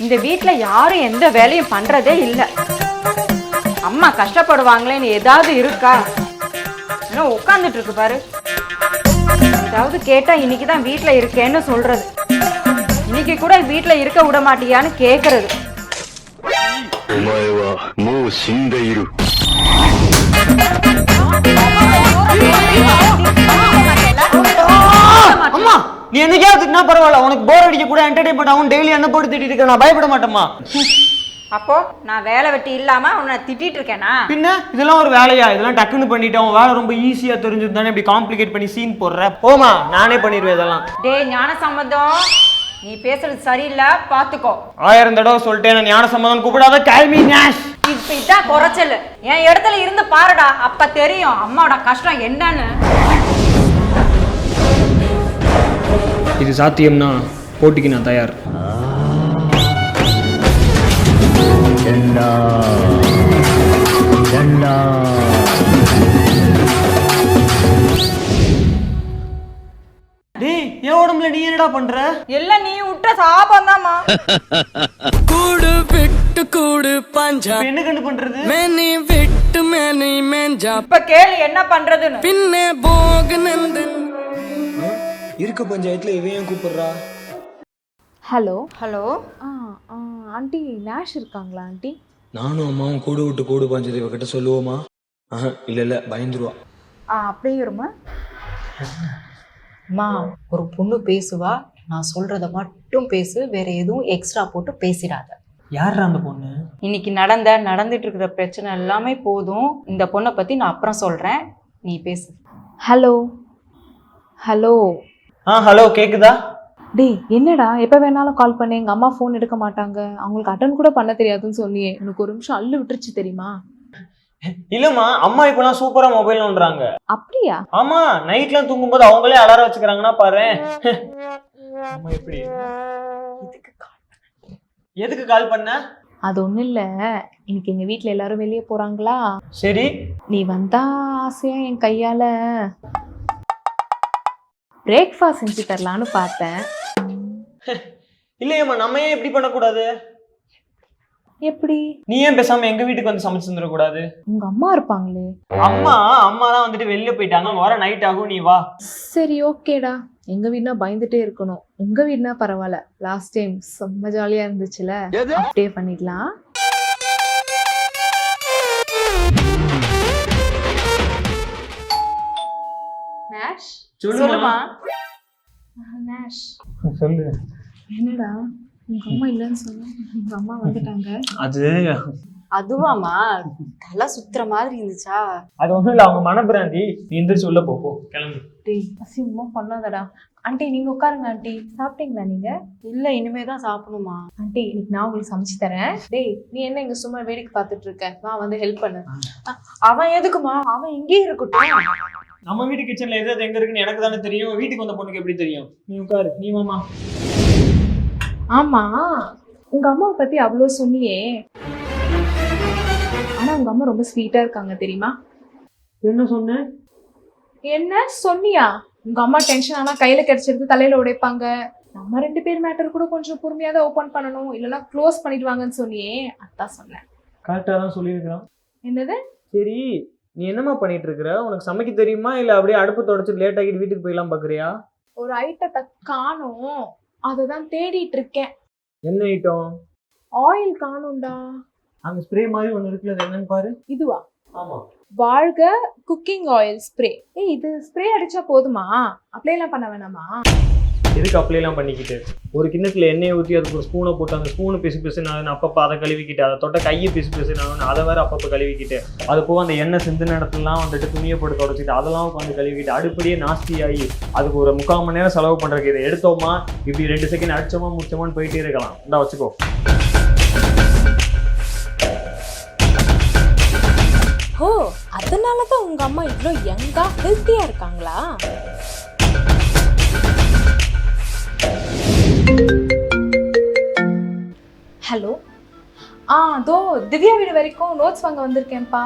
இந்த வீட்ல யாரும் எந்த வேலையும் பண்றதே இல்ல அம்மா கஷ்டப்படுவாங்களேன்னு ஏதாவது இருக்கா என்ன உட்காந்துட்டு இருக்கு பாரு ஏதாவது கேட்டா இன்னைக்கு தான் வீட்ல இருக்கேன்னு சொல்றது இன்னைக்கு கூட வீட்ல இருக்க விட மாட்டியான்னு கேக்குறது お前はもう死んでいる。 என்னைக்காவது திட்டினா பரவாயில்ல உனக்கு போர் அடிக்க கூட என்டர்டைன்மெண்ட் ஆகும் டெய்லி என்ன போட்டு திட்டிட்டு இருக்க நான் பயப்பட மாட்டேம்மா. அப்போ நான் வேலை வெட்டி இல்லாம உன்னை திட்டிட்டு இருக்கேனா? பின்ன? இதெல்லாம் ஒரு வேலையா? இதெல்லாம் டக்குன்னு பண்ணிட்டேன் உன் வேலை ரொம்ப ஈஸியா தெரிஞ்சது தானே இப்படி காம்ப்ளிகேட் பண்ணி சீன் போடுற? போமா நானே பண்ணிடுவேன் இதெல்லாம். டேய் ஞான சம்மதம் நீ பேசுறது சரியில்லை பாத்துக்கோ. ஆயிரம் தடவை சொல்லிட்டேன் ஞான சம்மதம் கூப்பிடாத கேள்வி நேஷ் இப்ப இதான் குறைச்சல். என் இடத்துல இருந்து பாருடா அப்ப தெரியும் அம்மாவோட கஷ்டம் என்னன்னு. இது சாத்தியம்னா போட்டிக்கு நான் தயார். டேய் என் உடம்புல நீ என்னடா பண்ற? எல்லாம் நீ விட்ட சாபம் தான்மா கூடு விட்டு கூடு பஞ்சா. என்ன கண்டு பண்றது? மேனி விட்டு மேனி மேஞ்சா. இப்ப கேளு என்ன பண்றதுன்னு. பின்னே போகுனந்து இருக்க பஞ்சாயத்துல இவன் கூப்பிடுறா? ஹலோ. ஹலோ. ஆ ஆ ஆண்டி நேஷ் இருக்காங்களா ஆண்டி? நானும் அம்மாவும் கூடு விட்டு கூடு பாஞ்சது இவகிட்ட சொல்லுவோமா? ஆஹா இல்ல இல்ல பயந்துருவா. ஆ அப்படியே இருமா. அம்மா ஒரு பொண்ணு பேசுவா நான் சொல்றத மட்டும் பேசு வேற எதுவும் எக்ஸ்ட்ரா போட்டு பேசிடாத. யாரா அந்த பொண்ணு? இன்னைக்கு நடந்த நடந்துட்டு இருக்கிற பிரச்சனை எல்லாமே போதும். இந்த பொண்ணை பத்தி நான் அப்புறம் சொல்றேன். நீ பேசு. ஹலோ. ஹலோ. ஆ ஹலோ கேக்குதா? டேய் என்னடா? எப்போ வேணாலும் கால் பண்ணி. எங்கள் அம்மா ஃபோன் எடுக்க மாட்டாங்க. அவங்களுக்கு அட்டன் கூட பண்ண தெரியாதுன்னு சொன்னியே. எனக்கு ஒரு நிமிஷம் அள்ளு விட்டுருச்சு தெரியுமா? இல்லம்மா அம்மா இப்பெல்லாம் சூப்பரா மொபைல் நோண்டுறாங்க. அப்படியா? ஆமா நைட்லாம் தூங்கும்போது அவங்களே அலாரம் வச்சுக்கிறாங்கன்னா பாரு. அம்மா எப்படி? எதுக்கு கால் பண்ண? அது ஒன்றும் இல்லை. இன்னைக்கு எங்கள் வீட்டில் எல்லாரும் வெளியே போகிறாங்களா சரி. நீ வந்தா ஆசையா என் கையால்? பிரேக்ஃபாஸ்ட் செஞ்சு தரலான்னு பார்த்தேன். இல்லையம்மா நம்ம ஏன் இப்படி பண்ணக்கூடாது? எப்படி? நீ ஏன் பேசாம எங்க வீட்டுக்கு வந்து சமைச்சு தந்துட கூடாது உங்கள் அம்மா இருப்பாங்களே. அம்மா அம்மா தான் வந்துட்டு வெளில போயிட்டாங்க. வர நைட் ஆகும் நீ வா. சரி ஓகேடா. எங்க வீடுனா பயந்துட்டே இருக்கணும். உங்க வீடுனா பரவாயில்ல. லாஸ்ட் டைம் செம்ம ஜாலியா இருந்துச்சுல. அப்படியே பண்ணிடலாம். நேஷ் சொல்லுமா. நேஷ் சொல்லு. என்னடா? உங்க அம்மா இல்லைன்னு சொன்னா உங்க அம்மா வந்துட்டாங்க. அது அதுவாமா தலை சுத்துற மாதிரி இருந்துச்சா? அது ஒண்ணும் இல்ல அவங்க மனப்பிராந்தி. நீ எந்திரிச்சு உள்ள போ போ. கிளம்பு. டேய் அசிங்கமா பண்ணாதடா. ஆண்டி நீங்க உட்காருங்க ஆண்டி. சாப்பிட்டீங்களா நீங்க? இல்ல இனிமே தான் சாப்பிடணுமா? ஆண்டி இன்னைக்கு நான் உங்களுக்கு சமைச்சு தரேன். டேய் நீ என்ன இங்க சும்மா வேடிக்கை பார்த்துட்டு இருக்க? வா வந்து ஹெல்ப் பண்ணு. அவன் எதுக்குமா அவன் இங்கேயே இருக்கட்டும். நம்ம வீட்டு கிச்சன்ல எது எது எங்க இருக்குன்னு எனக்கு தானே தெரியும். வீட்டுக்கு வந்த பொண்ணுக்கு எப்படி தெரியும்? நீ உட்காரு. நீ மாமா. ஆமா. உங்க அம்மாவை பத்தி அவ்வளோ சொன்னியே. ஆனா உங்க அம்மா ரொம்ப ஸ்வீட்டா இருக்காங்க தெரியுமா? என்ன சொன்னேன் என்ன சொன்னியா? உங்க அம்மா டென்ஷன் ஆனா கையில கிடைச்சிருந்து தலையில உடைப்பாங்க. நம்ம ரெண்டு பேர் மேட்டர் கூட கொஞ்சம் பொறுமையா தான் ஓபன் பண்ணணும். இல்லைன்னா க்ளோஸ் பண்ணிடுவாங்கன்னு சொன்னியே. அதான் சொன்னேன். கரெக்டா தான் சொல்லியிருக்கிறான். என்னது? சரி நீ என்னம்மா பண்ணிட்டு இருக்கிற உனக்கு சமைக்க தெரியுமா? இல்ல அப்படியே அடுப்பு தொடச்சிட்டு லேட் ஆகிட்டு வீட்டுக்கு போயிடலாம் பாக்குறியா? ஒரு ஐட்டத்தை காணும். அதை தான் தேடிட்டு இருக்கேன். என்ன ஐட்டம் ஆயில் காணும்டா. அங்க ஸ்ப்ரே மாதிரி ஒண்ணு இருக்குல்ல அது என்னன்னு பாரு. இதுவா? ஆமா. வாழ்க குக்கிங் ஆயில் ஸ்ப்ரே ஏய் இது ஸ்ப்ரே அடிச்சா போதுமா? அப்ளை எல்லாம் பண்ண வேணாமா? எதுக்கு அப்ளைலாம் பண்ணிக்கிட்டு? ஒரு கிண்ணத்தில் எண்ணெயை ஊற்றி அதுக்கு ஒரு ஸ்பூனை போட்டு அந்த ஸ்பூனை பிசு பிசுனாலும் அப்பப்போ அதை கழுவிக்கிட்டு அதை தொட்ட கையை பிசு பிசுனாலும் அதை வேறு அப்பப்போ கழுவிக்கிட்டு அது போக அந்த எண்ணெய் சிந்தின இடத்துலலாம் வந்துட்டு துணியை போட்டு தொடச்சிட்டு அதெல்லாம் உட்காந்து கழுவிக்கிட்டு அடுப்படியே நாஸ்தி ஆகி அதுக்கு ஒரு முக்கால் மணி நேரம் செலவு பண்ணுறதுக்கு இதை எடுத்தோமா இப்படி ரெண்டு செகண்ட் அடிச்சோமா முடிச்சோமான்னு போயிட்டே இருக்கலாம். இந்தா வச்சுக்கோ. ஓ அதனால தான் உங்கள் அம்மா இவ்வளோ யங்காக ஹெல்த்தியாக இருக்காங்களா? ஹலோ ஆ தோ திவ்யா வீடு வரைக்கும் நோட்ஸ் வாங்க வந்திருக்கேன்ப்பா.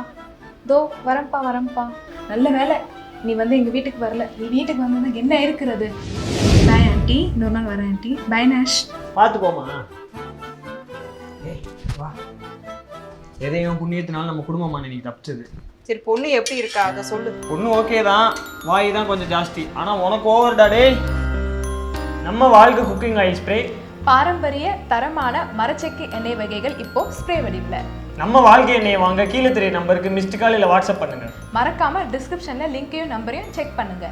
தோ வரேன்ப்பா வரேன்ப்பா. நல்ல வேலை. நீ வந்து எங்கள் வீட்டுக்கு வரல. நீ வீட்டுக்கு வந்தது என்ன இருக்கிறது? பாய் ஆண்டி இன்னொரு நாள் வரேன் ஆண்டி பை நேஷ் பார்த்து போமா ஏய் வா. எதையும் புண்ணியத்தினால நம்ம குடும்பமான இன்னைக்கு தப்பிச்சது. சரி பொண்ணு எப்படி இருக்கா? அதை சொல்லு. பொண்ணு ஓகே தான். வாய் தான் கொஞ்சம் ஜாஸ்தி. ஆனால் உனக்கு ஓவர்டா டேய். நம்ம வாழ்க்கை குக்கிங் ஆயில் ஸ்ப்ரே. பாரம்பரிய தரமான மரச்செக்கு எண்ணெய் வகைகள் இப்போ ஸ்ப்ரே வடிவில். நம்ம வாழ்க்கை எண்ணெயை வாங்க கீழே தெரிய நம்பருக்கு மிஸ்டு கால் இல்லை வாட்ஸ்அப் பண்ணுங்க. மறக்காம டிஸ்கிரிப்ஷன்ல லிங்கையும் நம்பரையும் செக் பண்ணுங்க.